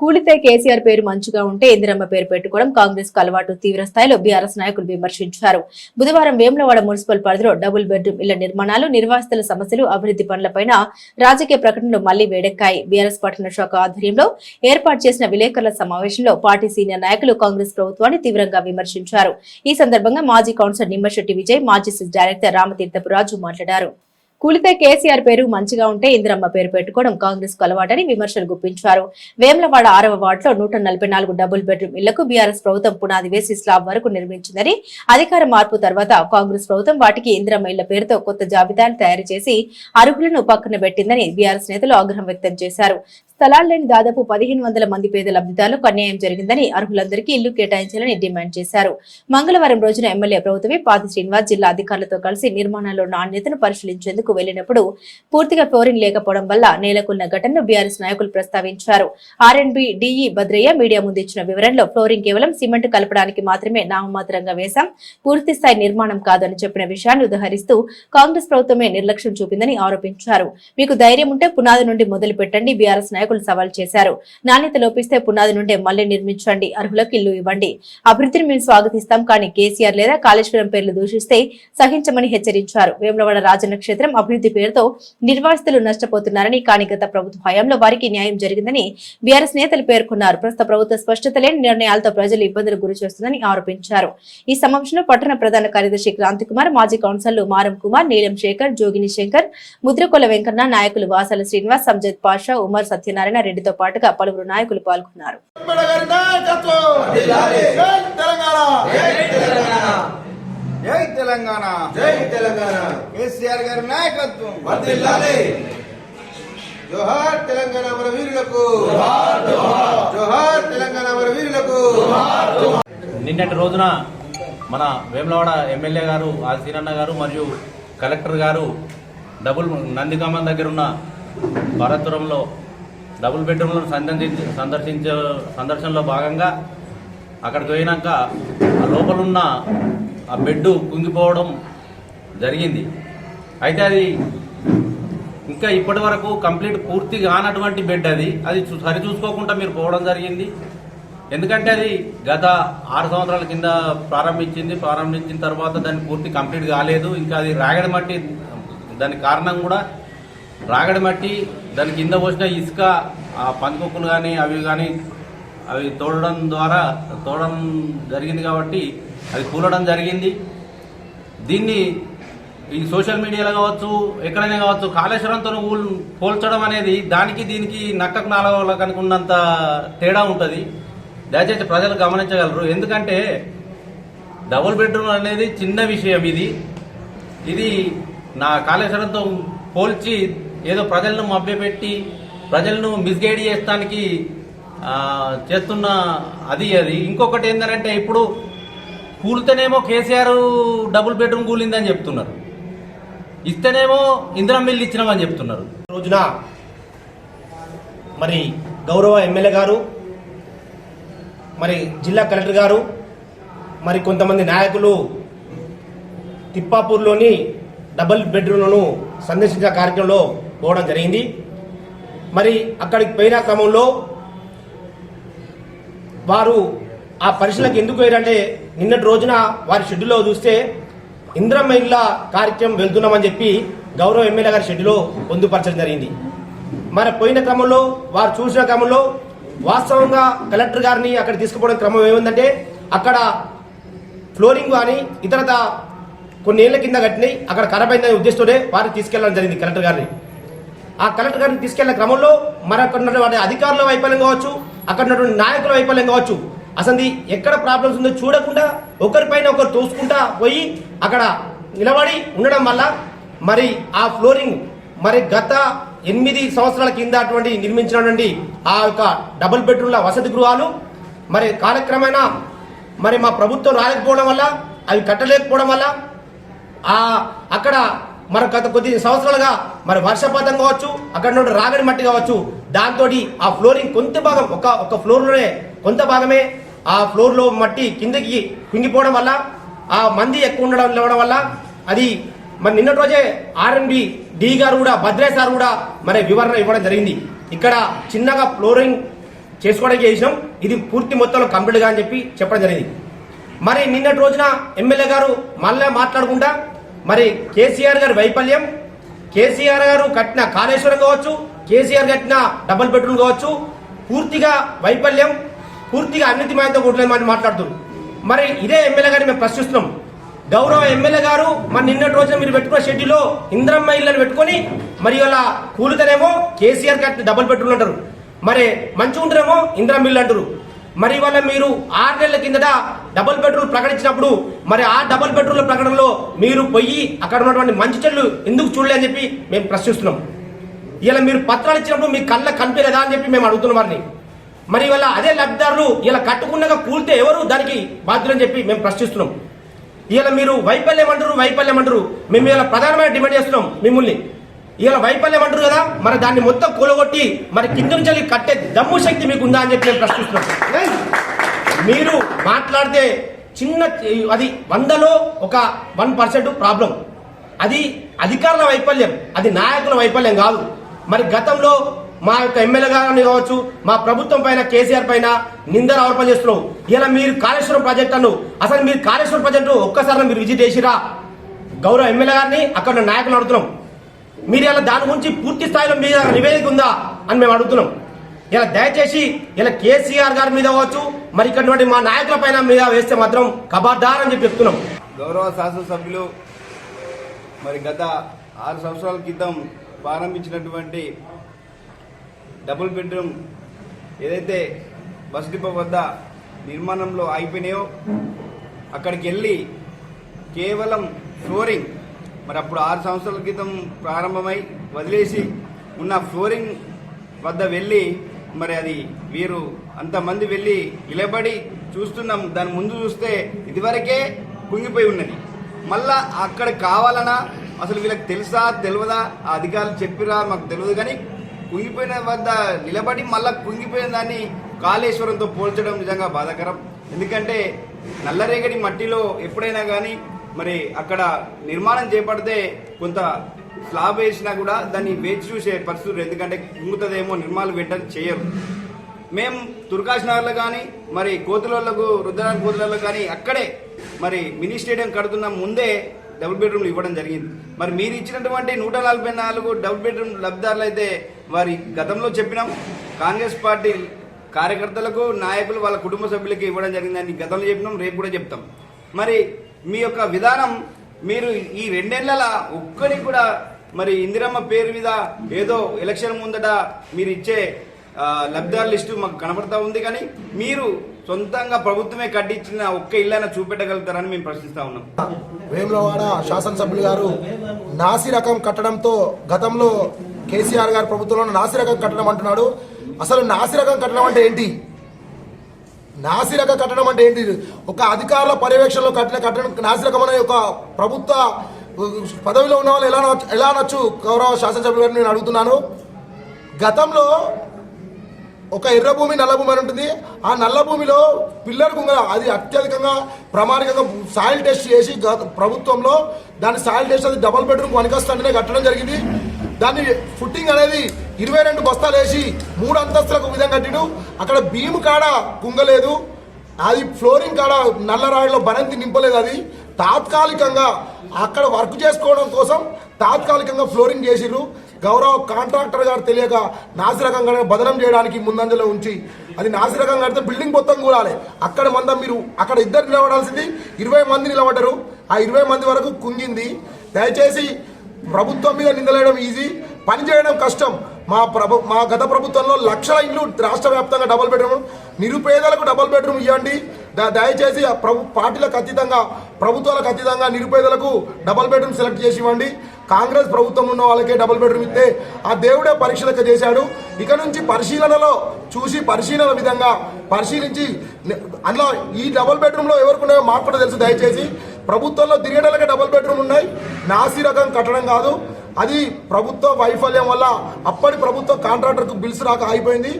కూలితే కేసీఆర్ పేరు మంచిగా ఉంటే ఇందిరమ్మ పేరు పెట్టుకోవడం కాంగ్రెస్కు అలవాటు తీవ్ర స్థాయిలో బీఆర్ఎస్ నాయకులు విమర్శించారు. బుధవారం వేములవాడ మున్సిపల్ పరిధిలో డబుల్ బెడ్రూమ్ ఇళ్ళ నిర్మాణాలు నిర్వాసితుల సమస్యలు అభివృద్ధి పనులపైన రాజకీయ ప్రకటనలు మళ్ళీ వేడెక్కాయి. బీఆర్ఎస్ పట్టణ శాఖ ఆధ్వర్యంలో ఏర్పాటు చేసిన విలేకరుల సమావేశంలో పార్టీ సీనియర్ నాయకులు కాంగ్రెస్ ప్రభుత్వాన్ని తీవ్రంగా విమర్శించారు. ఈ సందర్భంగా మాజీ కౌన్సిలర్ నిమ్మశెట్టి విజయ్ మాజీ సిస్ డైరెక్టర్ రామతీర్థపు రాజు మాట్లాడారు. కూలితే కేసీఆర్ పేరు మంచిగా ఉంటే ఇందిరమ్మ పేరు పెట్టుకోవడం కాంగ్రెస్కు అలవాటని విమర్శలు గుప్పించారు. వేములవాడ ఆరవ వార్డులో నూట నలభై నాలుగు డబుల్ బెడ్రూమ్ ఇళ్ళకు బీఆర్ఎస్ ప్రభుత్వం పునాది వేసి స్లాబ్ వరకు నిర్మించిందని అధికార మార్పు తర్వాత కాంగ్రెస్ ప్రభుత్వం వాటికి ఇందిరమ్మ ఇళ్ళ పేరుతో కొత్త జాబితాను తయారు చేసి అర్హులను పక్కన పెట్టిందని బీఆర్ఎస్ నేతలు ఆగ్రహం వ్యక్తం చేశారు. స్థలాలు లేని దాదాపు పదిహేను వందల మంది పేద లబ్ధిదారులకు అన్యాయం జరిగిందని అర్హులందరికీ ఇల్లు కేటాయించాలని డిమాండ్ చేశారు. మంగళవారం రోజున ఎమ్మెల్యే ప్రభుత్వమే పాతి శ్రీనివాస్ జిల్లా అధికారులతో కలిసి నిర్మాణంలో నాణ్యతను పరిశీలించేందుకు వెళ్ళినప్పుడు పూర్తిగా ఫ్లోరింగ్ లేకపోవడం వల్ల నేలకొన్న ఘటనను బీఆర్ఎస్ నాయకులు ప్రస్తావించారు. ఆర్ఎన్బి డిఈ భద్రయ్య మీడియా ముందు ఇచ్చిన వివరణలో ఫ్లోరింగ్ కేవలం సిమెంట్ కలపడానికి మాత్రమే నామమాత్రంగా వేశాం. పూర్తి స్థాయి నిర్మాణం కాదని చెప్పిన విషయాన్ని ఉదహరిస్తూ కాంగ్రెస్ ప్రభుత్వమే నిర్లక్ష్యం చూపిందని ఆరోపించారు. మీకు ధైర్యం ఉంటే పునాది నుండి మొదలు పెట్టండి బీఆర్ఎస్ నాయకులు సవాల్ చేశారు. నాణ్యత లోపిస్తే పునాది నుండే మళ్ళీ నిర్మించండి. అర్హులకు ఇల్లు ఇవ్వండి. అభివృద్ధిని మేము స్వాగతిస్తాం. కానీ కేసీఆర్ లేదా కాళేశ్వరం పేర్లు దూషిస్తే సహించమని హెచ్చరించారు. వేములవాడ రాజన్న క్షేత్రం అభివృద్ధి పేరుతో నిర్వాసితులు నష్టపోతున్నారని కానీ గత ప్రభుత్వ హయాంలో వారికి న్యాయం జరిగిందని బీఆర్ఎస్ నేతలు పేర్కొన్నారు. ప్రస్తుత ప్రభుత్వ స్పష్టత లేని నిర్ణయాలతో ప్రజలు ఇబ్బందులు గురి చేస్తుందని ఆరోపించారు. ఈ సమావేశంలో పట్టణ ప్రధాన కార్యదర్శి క్రాంతి కుమార్ మాజీ కౌన్సిలర్లు మారం కుమార్ నీలం శేఖర్ జోగిని శంకర్ ముద్రకొల వెంకన్న నాయకులు వాసాల శ్రీనివాస్ సంజద్ పాషా ఉమర్ సత్యనారాయణ రెడ్డితో పాటుగా పలువురు నాయకులు పాల్గొన్నారు. వెంబడ గారి నాయకత్వం! జై తెలంగాణ! జై తెలంగాణ! జై తెలంగాణ! కేసీఆర్ గారి నాయకత్వం! వర్ధిల్లాలి! జోహార్ తెలంగాణ మన వీరులకు! జోహార్ తెలంగాణ మన వీరులకు! నిన్నటి రోజున మన వేములవాడ ఎమ్మెల్యే గారు ఆసీనన్న గారు మరియు కలెక్టర్ గారు డబుల్ నందిగామం దగ్గర ఉన్న భారతపురంలో డబుల్ బెడ్రూమ్లను సందర్శించి సందర్శించ సందర్శనలో భాగంగా అక్కడికి పోయినాక ఆ లోపలున్న ఆ బెడ్ కుంగిపోవడం జరిగింది. అయితే అది ఇంకా ఇప్పటి వరకు కంప్లీట్ పూర్తి కానటువంటి బెడ్ అది. అది చూ- సరి చూసుకోకుండా మీరు పోవడం జరిగింది. ఎందుకంటే అది గత ఆరు సంవత్సరాల కింద ప్రారంభించింది. ప్రారంభించిన తర్వాత దాన్ని పూర్తి కంప్లీట్ కాలేదు. ఇంకా అది రాగడి మట్టి దానికి కారణం కూడా రాగడి మట్టి దాని కింద పోసిన ఇసుక ఆ పందికొక్కులు కానీ అవి కానీ అవి తోడడం ద్వారా తోడడం జరిగింది కాబట్టి అది కూలడం జరిగింది. దీన్ని ఈ సోషల్ మీడియాలో కావచ్చు ఎక్కడైనా కావచ్చు కాళేశ్వరంతో పోల్చడం అనేది దానికి దీనికి నక్కకు నాలుగు అనుకున్నంత తేడా ఉంటుంది. దయచేసి ప్రజలు గమనించగలరు. ఎందుకంటే డబుల్ బెడ్రూమ్ అనేది చిన్న విషయం ఇది. ఇది నా కాళేశ్వరంతో పోల్చి ఏదో ప్రజలను మభ్యపెట్టి ప్రజలను మిస్గైడ్ చేస్తానికి చేస్తున్న అది అది. ఇంకొకటి ఏంటంటే ఇప్పుడు కూలితేనేమో కేసీఆర్ డబుల్ బెడ్రూమ్ కూలిందని చెప్తున్నారు. ఇస్తేనేమో ఇందిరా మిల్లు ఇచ్చినామని చెప్తున్నారు. రోజున మరి గౌరవ ఎమ్మెల్యే గారు మరి జిల్లా కలెక్టర్ గారు మరి కొంతమంది నాయకులు తిప్పాపూర్లోని డబుల్ బెడ్రూమ్లను సందర్శించిన కార్యక్రమంలో పోవడం జరిగింది. మరి అక్కడికి పోయిన క్రమంలో వారు ఆ పరిశీలనకు ఎందుకు పోయారంటే నిన్నటి రోజున వారి షెడ్యూల్లో చూస్తే ఇంద్రమ్మ ఇళ్ళ కార్యక్రమం వెళ్తున్నామని చెప్పి గౌరవ ఎమ్మెల్యే గారి షెడ్యూల్లో పొందుపరచడం జరిగింది. మరి పోయిన క్రమంలో వారు చూసిన క్రమంలో వాస్తవంగా కలెక్టర్ గారిని అక్కడ తీసుకుపోవడం క్రమం ఏముందంటే అక్కడ ఫ్లోరింగ్ కానీ ఇతరత కొన్ని ఏళ్ళ కింద కట్టినాయి అక్కడ ఖరాబ్ అయిందనే ఉద్దేశంతోనే వారిని తీసుకెళ్ళడం జరిగింది కలెక్టర్ గారిని. ఆ కలెక్టర్ గారిని తీసుకెళ్ళిన క్రమంలో మరి అక్కడ ఉన్నటువంటి అధికారుల వైఫల్యం కావచ్చు అక్కడ ఉన్నటువంటి నాయకుల వైఫల్యం కావచ్చు. అసలు ఎక్కడ ప్రాబ్లమ్స్ ఉందో చూడకుండా ఒకరిపైన ఒకరు తోసుకుంటా పోయి అక్కడ నిలబడి ఉండడం వల్ల మరి ఆ ఫ్లోరింగ్ మరి గత ఎనిమిది సంవత్సరాల కింద అటువంటి నిర్మించినటువంటి ఆ యొక్క డబుల్ బెడ్రూమ్ల వసతి గృహాలు మరి కాలక్రమేణా మరి మా ప్రభుత్వం రాలేకపోవడం వల్ల అవి కట్టలేకపోవడం వల్ల ఆ అక్కడ మరి గత కొద్ది సంవత్సరాలుగా మరి వర్షపాతం కావచ్చు అక్కడ నుండి రాగడి మట్టి కావచ్చు దాంతో ఆ ఫ్లోరింగ్ కొంత భాగం ఒక ఒక ఫ్లోర్లోనే కొంత భాగమే ఆ ఫ్లోర్లో మట్టి కిందకి కుంగిపోవడం వల్ల ఆ మంది ఎక్కువ ఉండడం లేవడం వల్ల అది మరి నిన్నటి రోజే ఆర్ఎన్బి డి గారు కూడా భద్రే సార్ కూడా మరి వివరణ ఇవ్వడం జరిగింది. ఇక్కడ చిన్నగా ఫ్లోరింగ్ చేసుకోవడానికి చేసినాం. ఇది పూర్తి మొత్తంలో కంప్లీట్గా అని చెప్పి చెప్పడం జరిగింది. మరి నిన్నటి రోజున ఎమ్మెల్యే గారు మళ్ళీ మాట్లాడుకుంటా మరి కేసీఆర్ గారి వైఫల్యం కేసీఆర్ గారు కట్టిన కాళేశ్వరం కావచ్చు కేసీఆర్ కట్టిన డబుల్ బెడ్రూమ్ కావచ్చు పూర్తిగా వైఫల్యం పూర్తిగా అన్నితిమయంతో కూడలేమని మాట్లాడుతున్నారు. మరి ఇదే ఎమ్మెల్యే గారిని మేము ప్రశ్నిస్తున్నాం. గౌరవ ఎమ్మెల్యే గారు మరి నిన్నటి రోజున మీరు పెట్టుకున్న షెడ్యూల్లో ఇంద్రమ్మ ఇళ్ళని పెట్టుకొని మరి ఇలా కూలితేనేమో కేసీఆర్ కట్టిన డబుల్ బెడ్రూమ్ అంటారు. మరి మంచిగా ఉంటారేమో ఇంద్రమ్మ ఇల్లు అంటారు. మరి ఇవాళ మీరు ఆరు నెలల కిందట డబుల్ బెడ్రూమ్ ప్రకటించినప్పుడు మరి ఆ డబుల్ బెడ్రూమ్ల ప్రకటనలో మీరు పోయి అక్కడ ఉన్నటువంటి మంచి చెల్లు ఎందుకు చూడలే అని చెప్పి మేము ప్రశ్నిస్తున్నాం. ఇలా మీరు పత్రాలు ఇచ్చినప్పుడు మీ కళ్ళ కనిపించలేదా అని చెప్పి మేము అడుగుతున్నాం వారిని. మరి ఇవాళ అదే లబ్ధిదారులు ఇలా కట్టుకున్నగా కూలితే ఎవరు దానికి బాధ్యులని చెప్పి మేము ప్రశ్నిస్తున్నాం. ఇలా మీరు వైఫల్యం అంటారు వైఫల్యం అంటారు మేము ఇలా ప్రధానమైన డిమాండ్ చేస్తున్నాం మిమ్మల్ని. ఇలా వైఫల్యం అంటారు కదా మరి దాన్ని మొత్తం కూలగొట్టి మరి కింద నుంచి వెళ్ళి కట్టే దమ్ము శక్తి మీకు ఉందా అని చెప్పి మేము ప్రశ్నిస్తున్నాం మీరు మాట్లాడితే చిన్న అది వందలో ఒక వన్ పర్సెంట్ ప్రాబ్లం. అది అధికారుల వైఫల్యం అది నాయకుల వైఫల్యం కాదు. మరి గతంలో మా యొక్క ఎమ్మెల్యే గారిని కావచ్చు మా ప్రభుత్వం పైన కేసీఆర్ పైన నిందలు ఆరోపణ చేస్తున్నావు. ఇలా మీరు కాళేశ్వరం ప్రాజెక్ట్ అను అసలు మీరు కాళేశ్వరం ప్రాజెక్టు ఒక్కసారి మీరు విజిట్ చేసిరా? గౌరవ ఎమ్మెల్యే గారిని అక్కడ నాయకులు అడుగుతున్నాం. మీరు ఇలా దాని గురించి పూర్తి స్థాయిలో మీ నివేదిక ఉందా అని మేము అడుగుతున్నాం. ఇలా దయచేసి ఇలా కేసీఆర్ గారి మీద అవ్వచ్చు మరి ఇక్కడ మా నాయకుల పైన మీద వేస్తే మాత్రం కబార్దార్ అని చెప్పి చెప్తున్నాం. గౌరవ శాసనసభ్యులు మరి గత ఆరు సంవత్సరాల క్రితం ప్రారంభించినటువంటి డబుల్ బెడ్రూమ్ ఏదైతే బస్ డిపో వద్ద నిర్మాణంలో ఆగిపోయినాయో అక్కడికి వెళ్ళి కేవలం ఫ్లోరింగ్ మరి అప్పుడు ఆరు సంవత్సరాల క్రితం ప్రారంభమై వదిలేసి ఉన్న ఫ్లోరింగ్ వద్ద వెళ్ళి మరి అది వీరు అంతమంది వెళ్ళి నిలబడి చూస్తున్నాం. దాని ముందు చూస్తే ఇదివరకే కుంగిపోయి ఉన్నది. మళ్ళా అక్కడ కావాలనా అసలు వీళ్ళకి తెలుసా తెలియదా ఆ అధికారులు చెప్పిరా మాకు తెలియదు కానీ కుంగిపోయిన వద్ద నిలబడి మళ్ళా కుంగిపోయిన దాన్ని కాళేశ్వరంతో పోల్చడం నిజంగా బాధాకరం. ఎందుకంటే నల్లరేగడి మట్టిలో ఎప్పుడైనా కానీ మరి అక్కడ నిర్మాణం చేపడితే కొంత స్లాబ్ వేసినా కూడా దాన్ని వేచి చూసే పరిస్థితులు ఎందుకంటే కుంగుతుందేమో నిర్మాణాలు వెంటనే చేయరు. మేము తుర్కాష్ నగర్లో కానీ మరి కోతులకు రుద్రనాథ్ కోతులలో కానీ అక్కడే మరి మినీ స్టేడియం కడుతున్న ముందే డబుల్ బెడ్రూమ్లు ఇవ్వడం జరిగింది. మరి మీరు ఇచ్చినటువంటి నూట నలభై నాలుగు డబుల్ బెడ్రూమ్ లబ్ధిదారులు అయితే వారి గతంలో చెప్పినాం. కాంగ్రెస్ పార్టీ కార్యకర్తలకు నాయకులు వాళ్ళ కుటుంబ సభ్యులకి ఇవ్వడం జరిగిందని గతంలో చెప్పినాం. రేపు కూడా చెప్తాం. మరి మీ యొక్క విధానం మీరు ఈ రెండేళ్ళ ఒక్కరికి కూడా మరి ఇందిరమ్మ పేరు మీద ఏదో ఎలక్షన్ ముందట మీరు ఇచ్చే లబ్ధిదారుల లిస్టు మాకు కనబడతా ఉంది కానీ మీరు సొంతంగా ప్రభుత్వమే కట్టించిన ఒక్క ఇల్లైనా చూపెట్టగలుగుతారని మేము ప్రశ్నిస్తా ఉన్నాం. వేములవాడ శాసనసభ్యులు గారు నాసి రకం కట్టడంతో గతంలో కేసీఆర్ గారి ప్రభుత్వంలో నాసి రకం కట్టడం అంటున్నాడు. అసలు నాసి రకం కట్టడం అంటే ఏంటి? నాసిరక కట్టడం అంటే ఏంటి? ఒక అధికారుల పర్యవేక్షణలో కట్టిన కట్టడం నాసిరకం అనే ఒక ప్రభుత్వ పదవిలో ఉన్న వాళ్ళు ఎలా నచ్చు- ఎలా అనొచ్చు గౌరవ శాసనసభ్యులు గారిని నేను అడుగుతున్నాను. గతంలో ఒక ఎర్ర భూమి నల్ల భూమి అని ఉంటుంది. ఆ నల్ల భూమిలో పిల్లర్ కుంగ అది అత్యధికంగా ప్రామాణికంగా సాయిల్ టెస్ట్ చేసి ప్రభుత్వంలో దాని సాయిల్ టెస్ట్ అది డబల్ బెడ్రూమ్ వనికొస్తుంటేనే కట్టడం జరిగింది. దాన్ని ఫుట్టింగ్ అనేది ఇరవై రెండు బస్తాలు వేసి మూడు అంతస్తులకు విధంగా కట్టిడు. అక్కడ భీము కాడ కుంగలేదు. అది ఫ్లోరింగ్ కాడ నల్ల రాయిలో నింపలేదు అది. తాత్కాలికంగా అక్కడ వర్క్ చేసుకోవడం కోసం తాత్కాలికంగా ఫ్లోరింగ్ చేసిర్రు. గౌరవ కాంట్రాక్టర్ గారు తెలియక నాసిరకంగా బదనం చేయడానికి ముందంజలో ఉంచి అది నాసిరకంగా కడితే బిల్డింగ్ మొత్తం కూడాలి అక్కడ మందం మీరు అక్కడ ఇద్దరు నిలబడాల్సింది. ఇరవై మంది నిలబడ్డరు. ఆ ఇరవై మంది వరకు కుంగింది. దయచేసి ప్రభుత్వం మీద నిందలేయడం ఈజీ పని చేయడం కష్టం. మా ప్రభు మా గత ప్రభుత్వంలో లక్షల ఇండ్లు రాష్ట్ర వ్యాప్తంగా డబుల్ బెడ్రూమ్ నిరుపేదలకు డబుల్ బెడ్రూమ్ ఇవ్వండి. దయచేసి ఆ ప్రభు పార్టీలకు అతీతంగా ప్రభుత్వాలకు అతీతంగా నిరుపేదలకు డబుల్ బెడ్రూమ్ సెలెక్ట్ చేసి ఇవ్వండి. కాంగ్రెస్ ప్రభుత్వం ఉన్న వాళ్ళకే డబుల్ బెడ్రూమ్ ఇస్తే ఆ దేవుడే పరీక్ష చేశాడు. ఇక నుంచి పరిశీలనలో చూసి పరిశీలన విధంగా పరిశీలించి అందులో ఈ డబుల్ బెడ్రూమ్లో ఎవరికి ఉన్నాయో మాకు కూడా తెలుసు. దయచేసి ప్రభుత్వంలో తిరిగేటలకే డబుల్ బెడ్రూమ్ ఉన్నాయి. నాసి రకం కట్టడం కాదు. అది ప్రభుత్వ వైఫల్యం వల్ల అప్పటి ప్రభుత్వ కాంట్రాక్టర్కు బిల్స్ రాక ఆగిపోయింది.